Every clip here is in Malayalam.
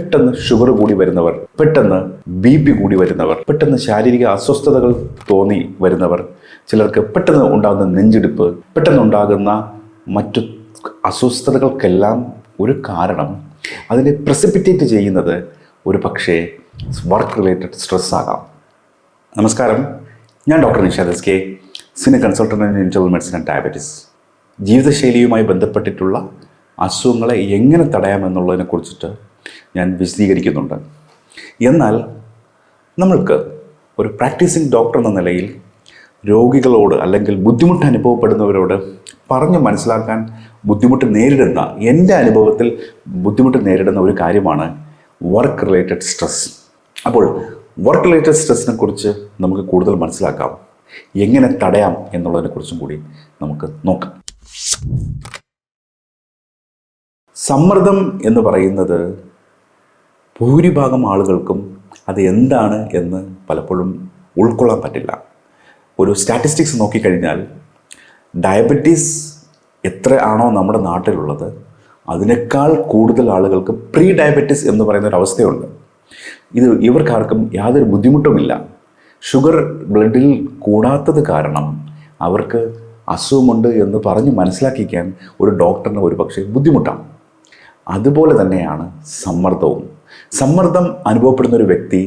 പെട്ടെന്ന് ഷുഗർ കൂടി വരുന്നവർ പെട്ടെന്ന് ബി പി കൂടി വരുന്നവർ പെട്ടെന്ന് ശാരീരിക അസ്വസ്ഥതകൾ തോന്നി വരുന്നവർ ചിലർക്ക് പെട്ടെന്ന് ഉണ്ടാകുന്ന നെഞ്ചിടിപ്പ് പെട്ടെന്ന് ഉണ്ടാകുന്ന മറ്റു അസ്വസ്ഥതകൾക്കെല്ലാം ഒരു കാരണം. അതിനെ പ്രസിപ്പിറ്റേറ്റ് ചെയ്യുന്നത് ഒരു പക്ഷേ വർക്ക് റിലേറ്റഡ് സ്ട്രെസ് ആകാം. നമസ്കാരം. ഞാൻ doctor Nishad S K senior consultant in interval medicine and diabetes ജീവിതശൈലിയുമായി ബന്ധപ്പെട്ടിട്ടുള്ള അസുഖങ്ങളെ എങ്ങനെ തടയാമെന്നുള്ളതിനെ കുറിച്ചിട്ട് ഞാൻ വിശദീകരിക്കുന്നുണ്ട്. എന്നാൽ നമ്മൾക്ക് ഒരു പ്രാക്ടീസിങ് ഡോക്ടർ എന്ന നിലയിൽ രോഗികളോട് അല്ലെങ്കിൽ ബുദ്ധിമുട്ട് അനുഭവപ്പെടുന്നവരോട് പറഞ്ഞ് മനസ്സിലാക്കാൻ ബുദ്ധിമുട്ട് നേരിടുന്ന എന്റെ അനുഭവത്തിൽ ബുദ്ധിമുട്ട് നേരിടുന്ന ഒരു കാര്യമാണ് വർക്ക് റിലേറ്റഡ് സ്ട്രെസ് അപ്പോൾ വർക്ക് റിലേറ്റഡ് സ്ട്രെസ്സിനെ കുറിച്ച് നമുക്ക് കൂടുതൽ മനസ്സിലാക്കാം. എങ്ങനെ തടയാം എന്നുള്ളതിനെക്കുറിച്ചും കൂടി നമുക്ക് നോക്കാം. സമ്മർദ്ദം എന്ന് പറയുന്നത് ഭൂരിഭാഗം ആളുകൾക്കും അത് എന്താണ് എന്ന് പലപ്പോഴും ഉൾക്കൊള്ളാൻ പറ്റില്ല. ഒരു സ്റ്റാറ്റിസ്റ്റിക്സ് നോക്കിക്കഴിഞ്ഞാൽ ഡയബറ്റീസ് എത്ര ആണോ നമ്മുടെ നാട്ടിലുള്ളത് അതിനേക്കാൾ കൂടുതൽ ആളുകൾക്ക് പ്രീ ഡയബറ്റീസ് എന്ന് പറയുന്ന ഒരു അവസ്ഥയുണ്ട്. ഇത് ഇവർക്കാർക്കും യാതൊരു ബുദ്ധിമുട്ടുമില്ല. ഷുഗർ ബ്ലഡിൽ കൂടാത്തത് കാരണം അവർക്ക് അസുഖമുണ്ട് എന്ന് പറഞ്ഞ് മനസ്സിലാക്കിക്കാൻ ഒരു ഡോക്ടറിന് ഒരു പക്ഷേ ബുദ്ധിമുട്ടാണ്. അതുപോലെ തന്നെയാണ് സമ്മർദ്ദവും. സമ്മർദ്ദം അനുഭവപ്പെടുന്ന ഒരു വ്യക്തി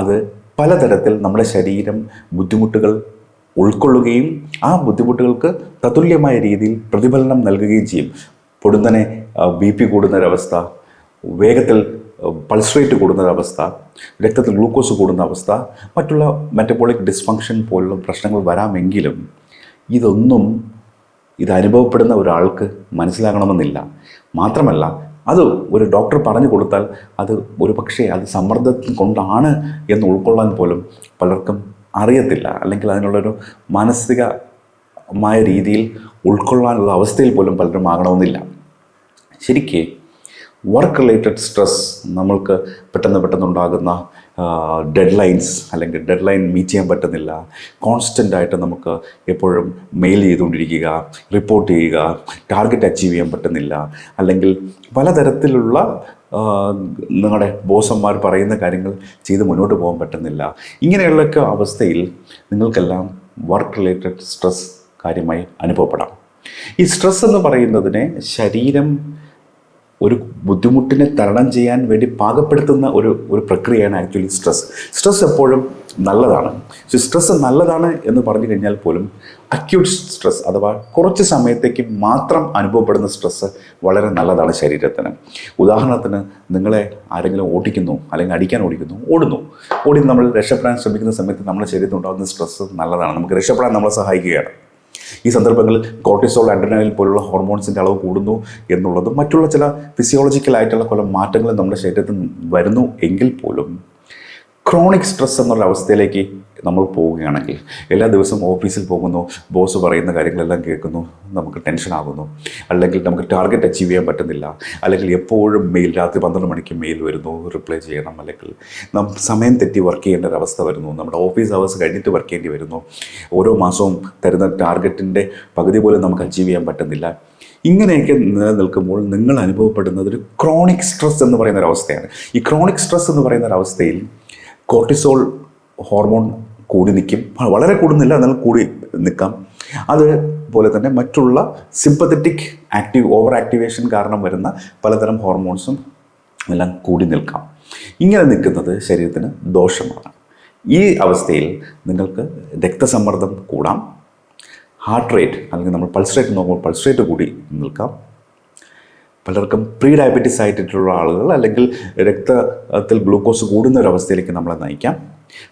അത് പലതരത്തിൽ നമ്മുടെ ശരീരം ബുദ്ധിമുട്ടുകൾ ഉൾക്കൊള്ളുകയും ആ ബുദ്ധിമുട്ടുകൾക്ക് തതുല്യമായ രീതിയിൽ പ്രതിഫലനം നൽകുകയും ചെയ്യും. പൊടുന്നനെ ബി പി കൂടുന്നൊരവസ്ഥ വേഗത്തിൽ പൾസ് റേറ്റ് കൂടുന്നൊരവസ്ഥ രക്തത്തിൽ ഗ്ലൂക്കോസ് കൂടുന്ന അവസ്ഥ മറ്റുള്ള മെറ്റബോളിക് ഡിസ്ഫങ്ഷൻ പോലുള്ള പ്രശ്നങ്ങൾ വരാമെങ്കിലും ഇതൊന്നും ഇത് അനുഭവപ്പെടുന്ന ഒരാൾക്ക് മനസ്സിലാകണമെന്നില്ല. മാത്രമല്ല അത് ഒരു ഡോക്ടർ പറഞ്ഞു കൊടുത്താൽ അത് ഒരു പക്ഷേ അത് സമ്മർദ്ദത്തിൽ കൊണ്ടാണ് എന്ന് ഉൾക്കൊള്ളാൻ പോലും പലർക്കും അറിയത്തില്ല. അല്ലെങ്കിൽ അതിനുള്ളൊരു മാനസികമായ രീതിയിൽ ഉൾക്കൊള്ളാനുള്ള അവസ്ഥയിൽ പോലും പലരും ആകണമെന്നില്ല. ശരിക്ക് വർക്ക് റിലേറ്റഡ് സ്ട്രെസ് നമ്മൾക്ക് പെട്ടെന്ന് പെട്ടെന്നുണ്ടാകുന്ന ഡെഡ് ലൈൻസ് അല്ലെങ്കിൽ ഡെഡ് ലൈൻ മീറ്റ് ചെയ്യാൻ പറ്റുന്നില്ല. കോൺസ്റ്റന്റ് ആയിട്ട് നമുക്ക് എപ്പോഴും മെയിൽ ചെയ്തുകൊണ്ടിരിക്കുക റിപ്പോർട്ട് ചെയ്യുക ടാർഗറ്റ് അച്ചീവ് ചെയ്യാൻ പറ്റുന്നില്ല. അല്ലെങ്കിൽ പലതരത്തിലുള്ള നിങ്ങളുടെ ബോസന്മാർ പറയുന്ന കാര്യങ്ങൾ ചെയ്ത് മുന്നോട്ട് പോകാൻ പറ്റുന്നില്ല. ഇങ്ങനെയുള്ളൊക്കെ അവസ്ഥയിൽ നിങ്ങൾക്കെല്ലാം വർക്ക് റിലേറ്റഡ് സ്ട്രെസ് കാര്യമായി അനുഭവപ്പെടാം. ഈ സ്ട്രെസ് എന്ന് പറയുന്നതിനെ ശരീരം ഒരു ബുദ്ധിമുട്ടിനെ തരണം ചെയ്യാൻ വേണ്ടി പാകപ്പെടുത്തുന്ന ഒരു ഒരു പ്രക്രിയയാണ് ആക്ച്വലി സ്ട്രെസ്. സ്ട്രെസ് എപ്പോഴും നല്ലതാണ്. സോ സ്ട്രെസ് നല്ലതാണ് എന്ന് പറഞ്ഞു കഴിഞ്ഞാൽ പോലും അക്യൂട്ട് സ്ട്രെസ് അഥവാ കുറച്ച് സമയത്തേക്ക് മാത്രം അനുഭവപ്പെടുന്ന സ്ട്രെസ് വളരെ നല്ലതാണ് ശരീരത്തിന്. ഉദാഹരണത്തിന് നിങ്ങളെ ആരെങ്കിലും ഓടിക്കുന്നു അല്ലെങ്കിൽ അടിക്കാൻ ഓടിക്കുന്നു ഓടുന്നു. ഓടി നമ്മൾ രക്ഷപ്പെടാൻ ശ്രമിക്കുന്ന സമയത്ത് നമ്മുടെ ശരീരത്തിൽ ഉണ്ടാകുന്ന സ്ട്രെസ് നല്ലതാണ്. നമുക്ക് രക്ഷപ്പെടാൻ നമ്മളെ സഹായിക്കുകയാണ്. ഈ സന്ദർഭങ്ങളിൽ കോർട്ടിസോൾ അഡ്രനാലിൻ പോലുള്ള ഹോർമോൺസിന്റെ അളവ് കൂടുന്നു എന്നുള്ളതും മറ്റുള്ള ചില ഫിസിയോളജിക്കലായിട്ടുള്ള പല മാറ്റങ്ങളും നമ്മുടെ ശരീരത്തിൽ വരുന്നു എങ്കിൽ പോലും ക്രോണിക് സ്ട്രെസ് എന്നുള്ള അവസ്ഥയിലേക്ക് നമ്മൾ പോവുകയാണെങ്കിൽ എല്ലാ ദിവസവും ഓഫീസിൽ പോകുന്നു ബോസ് പറയുന്ന കാര്യങ്ങളെല്ലാം കേൾക്കുന്നു നമുക്ക് ടെൻഷനാകുന്നു അല്ലെങ്കിൽ നമുക്ക് ടാർഗറ്റ് അച്ചീവ് ചെയ്യാൻ പറ്റുന്നില്ല. അല്ലെങ്കിൽ എപ്പോഴും മെയിൽ രാത്രി പന്ത്രണ്ട് മണിക്ക് മെയിൽ വരുന്നു റിപ്ലൈ ചെയ്യണം. അല്ലെങ്കിൽ നാം സമയം തെറ്റി വർക്ക് ചെയ്യേണ്ട ഒരു അവസ്ഥ വരുന്നു. നമ്മുടെ ഓഫീസ് അവേഴ്സ് കഴിഞ്ഞിട്ട് വർക്ക് ചെയ്യേണ്ടി വരുന്നു. ഓരോ മാസവും തരുന്ന ടാർഗറ്റിന്റെ പകുതി പോലും നമുക്ക് അച്ചീവ് ചെയ്യാൻ പറ്റുന്നില്ല. ഇങ്ങനെയൊക്കെ നിലനിൽക്കുമ്പോൾ നിങ്ങൾ അനുഭവപ്പെടുന്നത് ഒരു ക്രോണിക് സ്ട്രെസ് എന്ന് പറയുന്ന ഒരു അവസ്ഥയാണ്. ഈ ക്രോണിക് സ്ട്രെസ് എന്ന് പറയുന്ന ഒരു അവസ്ഥയിൽ കോർട്ടിസോൾ ഹോർമോൺ കൂടി നിൽക്കും. വളരെ കൂടുന്നില്ല എന്നാൽ കൂടി നിൽക്കാം. അതുപോലെ തന്നെ മറ്റുള്ള സിമ്പത്തറ്റിക് ആക്റ്റീവ് ഓവർ ആക്ടിവേഷൻ കാരണം വരുന്ന പലതരം ഹോർമോൺസും എല്ലാം കൂടി നിൽക്കാം. ഇങ്ങനെ നിൽക്കുന്നത് ശരീരത്തിന് ദോഷമാണ്. ഈ അവസ്ഥയിൽ നിങ്ങൾക്ക് രക്തസമ്മർദ്ദം കൂടാം. ഹാർട്ട് റേറ്റ് അല്ലെങ്കിൽ നമ്മൾ പൾസ് റേറ്റ് നോക്കുമ്പോൾ പൾസ് റേറ്റ് കൂടി നിൽക്കാം. പലർക്കും പ്രീ ഡയബറ്റീസ് ആയിട്ടുള്ള ആളുകൾ അല്ലെങ്കിൽ രക്തത്തിൽ ഗ്ലൂക്കോസ് കൂടുന്ന ഒരു അവസ്ഥയിലേക്ക് നമ്മളെ നയിക്കാം.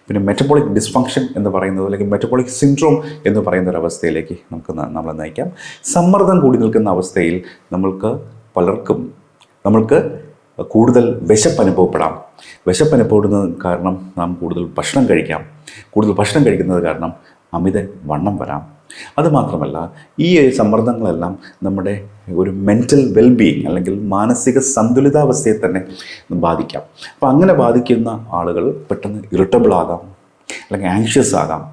പിന്നെ മെറ്റബോളിക് ഡിസ്ഫങ്ഷൻ എന്ന് പറയുന്നത് അല്ലെങ്കിൽ മെറ്റബോളിക് സിൻഡ്രോം എന്ന് പറയുന്ന ഒരു അവസ്ഥയിലേക്ക് നമുക്ക് നമ്മളെ നയിക്കാം. സമ്മർദ്ദം കൂടി നിൽക്കുന്ന അവസ്ഥയിൽ നമ്മൾക്ക് പലർക്കും നമ്മൾക്ക് കൂടുതൽ വിശപ്പ് അനുഭവപ്പെടാം. വിശപ്പ് അനുഭവപ്പെടുന്നത് കാരണം നാം കൂടുതൽ ഭക്ഷണം കഴിക്കാം. കൂടുതൽ ഭക്ഷണം കഴിക്കുന്നത് കാരണം അമിത വണ്ണം വരാം. അതുമാത്രമല്ല ഈ സമ്മർദ്ദങ്ങളെല്ലാം നമ്മുടെ ഒരു മെന്റൽ വെൽബീയിങ് അല്ലെങ്കിൽ മാനസിക സന്തുലിതാവസ്ഥയെ തന്നെ ബാധിക്കാം. അപ്പോൾ അങ്ങനെ ബാധിക്കുന്ന ആളുകൾ പെട്ടെന്ന് ഇറിറ്റബിൾ ആകാം അല്ലെങ്കിൽ ആങ്ഷ്യസ് ആകാം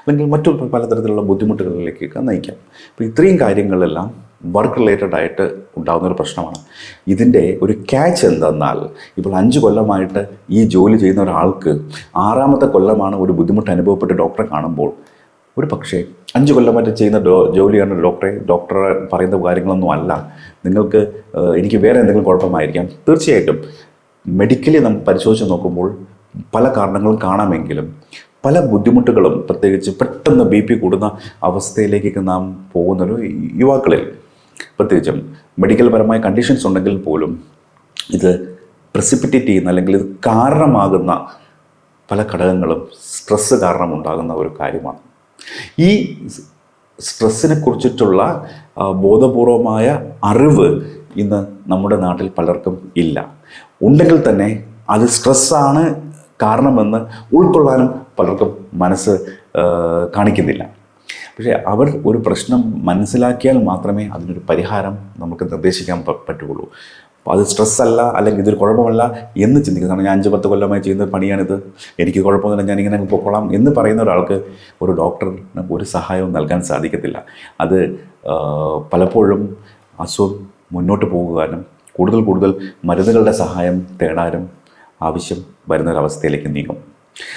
അല്ലെങ്കിൽ മറ്റു പലതരത്തിലുള്ള ബുദ്ധിമുട്ടുകളിലേക്കൊക്കെ നയിക്കാം. അപ്പോൾ ഇത്രയും കാര്യങ്ങളെല്ലാം വർക്ക് റിലേറ്റഡ് ആയിട്ട് ഉണ്ടാകുന്ന ഒരു പ്രശ്നമാണ്. ഇതിന്റെ ഒരു ക്യാച്ച് എന്തെന്നാൽ ഇപ്പോൾ അഞ്ച് കൊല്ലമായിട്ട് ഈ ജോലി ചെയ്യുന്ന ഒരാൾക്ക് ആറാമത്തെ കൊല്ലമാണ് ഒരു ബുദ്ധിമുട്ട് അനുഭവപ്പെട്ട് ഡോക്ടറെ കാണുമ്പോൾ ഒരു പക്ഷേ അഞ്ച് കൊല്ലമായിട്ട് ചെയ്യുന്ന ഡോ ജോലിയാണ് ഡോക്ടറെ ഡോക്ടറെ പറയുന്ന കാര്യങ്ങളൊന്നും അല്ല. നിങ്ങൾക്ക് എനിക്ക് വേറെ എന്തെങ്കിലും കുഴപ്പമായിരിക്കാം. തീർച്ചയായിട്ടും മെഡിക്കലി നമ്മൾ പരിശോധിച്ച് നോക്കുമ്പോൾ പല കാരണങ്ങളും കാണാമെങ്കിലും പല ബുദ്ധിമുട്ടുകളും പ്രത്യേകിച്ച് പെട്ടെന്ന് ബി പി കൂടുന്ന അവസ്ഥയിലേക്കൊക്കെ നാം പോകുന്നൊരു യുവാക്കളിൽ പ്രത്യേകിച്ചും മെഡിക്കൽ പരമായ കണ്ടീഷൻസ് ഉണ്ടെങ്കിൽ പോലും ഇത് പ്രസിപ്പിറ്റേറ്റ് ചെയ്യുന്ന അല്ലെങ്കിൽ ഇത് കാരണമാകുന്ന പല ഘടകങ്ങളും സ്ട്രെസ്സ് കാരണം ഉണ്ടാകുന്ന ഒരു കാര്യമാണ്. ഈ സ്ട്രെസ്സിനെ കുറിച്ചിട്ടുള്ള ബോധപൂർവമായ അറിവ് ഇന്ന് നമ്മുടെ നാട്ടിൽ പലർക്കും ഇല്ല. ഉണ്ടെങ്കിൽ തന്നെ അത് സ്ട്രെസ്സാണ് കാരണമെന്ന് ഉൾക്കൊള്ളാനും പലർക്കും മനസ്സ് കാണിക്കുന്നില്ല. പക്ഷേ അവർ ഒരു പ്രശ്നം മനസ്സിലാക്കിയാൽ മാത്രമേ അതിനൊരു പരിഹാരം നമുക്ക് നിർദ്ദേശിക്കാൻ പറ്റുകയുള്ളൂ. അപ്പോൾ അത് സ്ട്രെസ്സല്ല അല്ലെങ്കിൽ ഇതൊരു കുഴപ്പമല്ല എന്ന് ചിന്തിക്കുന്നത് കാരണം ഞാൻ അഞ്ച് പത്ത് കൊല്ലമായി ചെയ്യുന്ന പണിയാണിത്. എനിക്ക് കുഴപ്പമൊന്നുമില്ല അങ്ങ് പൊക്കോളാം എന്ന് പറയുന്ന ഒരാൾക്ക് ഒരു ഡോക്ടറിന് ഒരു സഹായവും നൽകാൻ സാധിക്കത്തില്ല. അത് പലപ്പോഴും അസുഖം മുന്നോട്ട് പോകുവാനും കൂടുതൽ കൂടുതൽ മരുന്നുകളുടെ സഹായം തേടാനും ആവശ്യം വരുന്നൊരവസ്ഥയിലേക്ക് നീങ്ങും.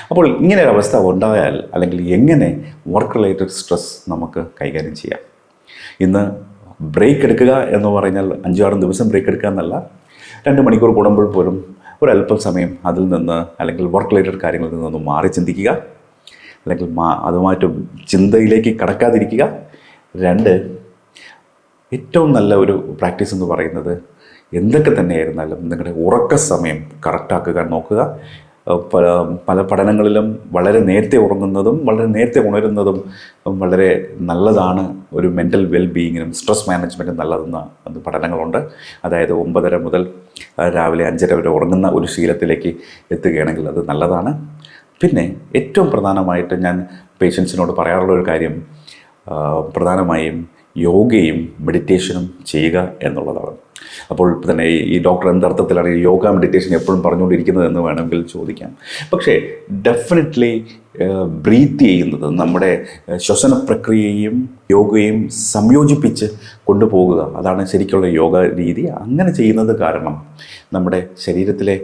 അപ്പോൾ ഇങ്ങനെ ഒരു അവസ്ഥ ഉണ്ടായാൽ അല്ലെങ്കിൽ എങ്ങനെ വർക്ക് റിലേറ്റഡ് സ്ട്രെസ് നമുക്ക് കൈകാര്യം ചെയ്യാം? ഇന്ന് ബ്രേക്ക് എടുക്കുക എന്ന് പറഞ്ഞാൽ അഞ്ചാറും ദിവസം ബ്രേക്ക് എടുക്കുക എന്നല്ല. രണ്ട് മണിക്കൂർ കൂടുമ്പോൾ പോലും ഒരല്പം സമയം അതിൽ നിന്ന് അല്ലെങ്കിൽ വർക്ക് റിലേറ്റഡ് കാര്യങ്ങളിൽ നിന്നൊന്ന് മാറി ചിന്തിക്കുക. അല്ലെങ്കിൽ മാ അതുമായിട്ട് ചിന്തയിലേക്ക് കടക്കാതിരിക്കുക. രണ്ട് ഏറ്റവും നല്ല ഒരു പ്രാക്ടീസ് എന്ന് പറയുന്നത് എന്തൊക്കെ തന്നെയായിരുന്നാലും നിങ്ങളുടെ ഉറക്ക സമയം കറക്റ്റാക്കുക നോക്കുക. പല പല പഠനങ്ങളിലും വളരെ നേരത്തെ ഉറങ്ങുന്നതും വളരെ നേരത്തെ ഉണരുന്നതും വളരെ നല്ലതാണ് ഒരു മെന്റൽ വെൽബീയിങ്ങിനും സ്ട്രെസ് മാനേജ്മെന്റും നല്ലതെന്ന് അത് പഠനങ്ങളുണ്ട്. അതായത് ഒമ്പതര മുതൽ രാവിലെ അഞ്ചര വരെ ഉറങ്ങുന്ന ഒരു ശീലത്തിലേക്ക് എത്തുകയാണെങ്കിൽ അത് നല്ലതാണ്. പിന്നെ ഏറ്റവും പ്രധാനമായിട്ട് ഞാൻ പേഷ്യൻസിനോട് പറയാറുള്ള ഒരു കാര്യം പ്രധാനമായും യോഗയും മെഡിറ്റേഷനും ചെയ്യുക എന്നുള്ളതാണ്. അപ്പോൾ തന്നെ ഈ- ഡോക്ടർ എന്തർത്ഥത്തിലാണ് യോഗ മെഡിറ്റേഷൻ എപ്പോഴും പറഞ്ഞുകൊണ്ടിരിക്കുന്നത് എന്ന് വേണമെങ്കിൽ ചോദിക്കാം. പക്ഷേ ഡെഫിനറ്റ്ലി ബ്രീത്ത് ചെയ്യുന്നത് നമ്മുടെ ശ്വസന പ്രക്രിയയും യോഗയും സംയോജിപ്പിച്ച് കൊണ്ടുപോകുക. അതാണ് ശരിക്കുള്ള യോഗ രീതി. അങ്ങനെ ചെയ്യുന്നത് കാരണം നമ്മുടെ ശരീരത്തിലെ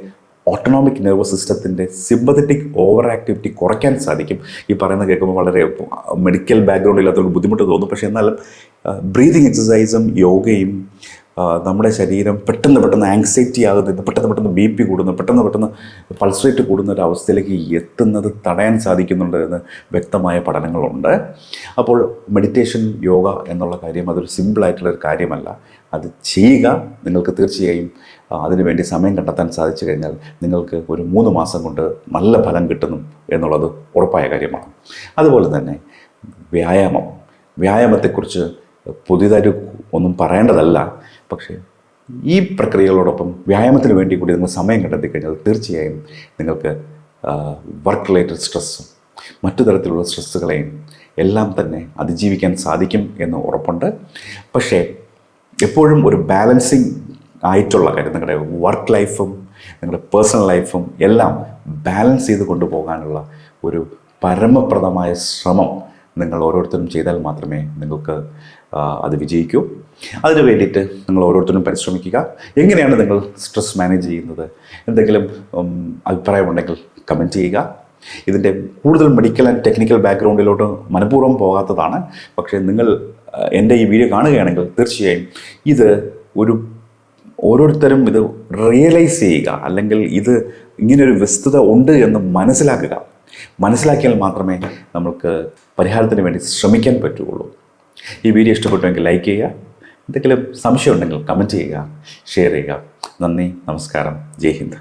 ഓട്ടോണോമിക് നെർവസ് സിസ്റ്റത്തിന്റെ സിമ്പതറ്റിക് ഓവർ ആക്ടിവിറ്റി കുറയ്ക്കാൻ സാധിക്കും. ഈ പറയുന്നത് കേൾക്കുമ്പോൾ വളരെ മെഡിക്കൽ ബാക്ക്ഗ്രൗണ്ട് ഇല്ലാത്തൊരു ബുദ്ധിമുട്ട് തോന്നും. പക്ഷേ എന്നാലും ബ്രീതിങ് എക്സസൈസും യോഗയും നമ്മുടെ ശരീരം പെട്ടെന്ന് പെട്ടെന്ന് ആങ്സൈറ്റി ആകുന്നത് പെട്ടെന്ന് പെട്ടെന്ന് ബി പി കൂടുന്നു പെട്ടെന്ന് പെട്ടെന്ന് പൾസ് റേറ്റ് കൂടുന്ന ഒരു അവസ്ഥയിലേക്ക് എത്തുന്നത് തടയാൻ സാധിക്കുന്നുണ്ട് എന്ന് വ്യക്തമായ പഠനങ്ങളുണ്ട്. അപ്പോൾ മെഡിറ്റേഷൻ യോഗ എന്നുള്ള കാര്യം അതൊരു സിമ്പിളായിട്ടുള്ള ഒരു കാര്യമല്ല. അത് ചെയ്യുക നിങ്ങൾക്ക് തീർച്ചയായും അതിനുവേണ്ടി സമയം കണ്ടെത്താൻ സാധിച്ചു കഴിഞ്ഞാൽ നിങ്ങൾക്ക് ഒരു മൂന്ന് മാസം കൊണ്ട് നല്ല ഫലം കിട്ടുന്നു എന്നുള്ളത് ഉറപ്പായ കാര്യമാണ്. അതുപോലെ തന്നെ വ്യായാമം. വ്യായാമത്തെക്കുറിച്ച് പുതിയതായിട്ട് ഒന്നും പറയേണ്ടതല്ല. പക്ഷേ ഈ പ്രക്രിയകളോടൊപ്പം വ്യായാമത്തിന് വേണ്ടി കൂടി നിങ്ങൾ സമയം കണ്ടെത്തി കഴിഞ്ഞാൽ തീർച്ചയായും നിങ്ങൾക്ക് വർക്ക് റിലേറ്റഡ് സ്ട്രെസ്സും മറ്റു തരത്തിലുള്ള സ്ട്രെസ്സുകളെയും എല്ലാം തന്നെ അതിജീവിക്കാൻ സാധിക്കും എന്ന് ഉറപ്പുണ്ട്. പക്ഷേ എപ്പോഴും ഒരു ബാലൻസിങ് ആയിട്ടുള്ള കാര്യം നിങ്ങളുടെ വർക്ക് ലൈഫും നിങ്ങളുടെ പേഴ്സണൽ ലൈഫും എല്ലാം ബാലൻസ് ചെയ്ത് കൊണ്ടുപോകാനുള്ള ഒരു പരമപ്രദമായ ശ്രമം നിങ്ങൾ ഓരോരുത്തരും ചെയ്താൽ മാത്രമേ നിങ്ങൾക്ക് അത് വിജയിക്കൂ. അതിന് വേണ്ടിയിട്ട് നിങ്ങൾ ഓരോരുത്തരും പരിശ്രമിക്കുക. എങ്ങനെയാണ് നിങ്ങൾ സ്ട്രെസ് മാനേജ് ചെയ്യുന്നത്? എന്തെങ്കിലും അഭിപ്രായമുണ്ടെങ്കിൽ കമന്റ് ചെയ്യുക. ഇതിന്റെ കൂടുതൽ മെഡിക്കൽ ആൻഡ് ടെക്നിക്കൽ ബാക്ക്ഗ്രൗണ്ടിലോട്ട് മനഃപൂർവം പോകാത്തതാണ്. പക്ഷേ നിങ്ങൾ എന്റെ ഈ വീഡിയോ കാണുകയാണെങ്കിൽ തീർച്ചയായും ഇത് ഒരു ഓരോരുത്തരും ഇത് റിയലൈസ് ചെയ്യുക. അല്ലെങ്കിൽ ഇത് ഇങ്ങനെയൊരു വ്യസ്തത ഉണ്ട് എന്ന് മനസ്സിലാക്കുക. മനസ്സിലാക്കിയാൽ മാത്രമേ നമുക്ക് പരിഹാരത്തിന് വേണ്ടി ശ്രമിക്കാൻ പറ്റുകയുള്ളൂ. ഈ വീഡിയോ ഇഷ്ടപ്പെട്ടുവെങ്കിൽ ലൈക്ക് ചെയ്യുക. എന്തെങ്കിലും സംശയം ഉണ്ടെങ്കിൽ കമന്റ് ചെയ്യുക ഷെയർ ചെയ്യുക. നന്ദി നമസ്കാരം. ജയ് ഹിന്ദ്.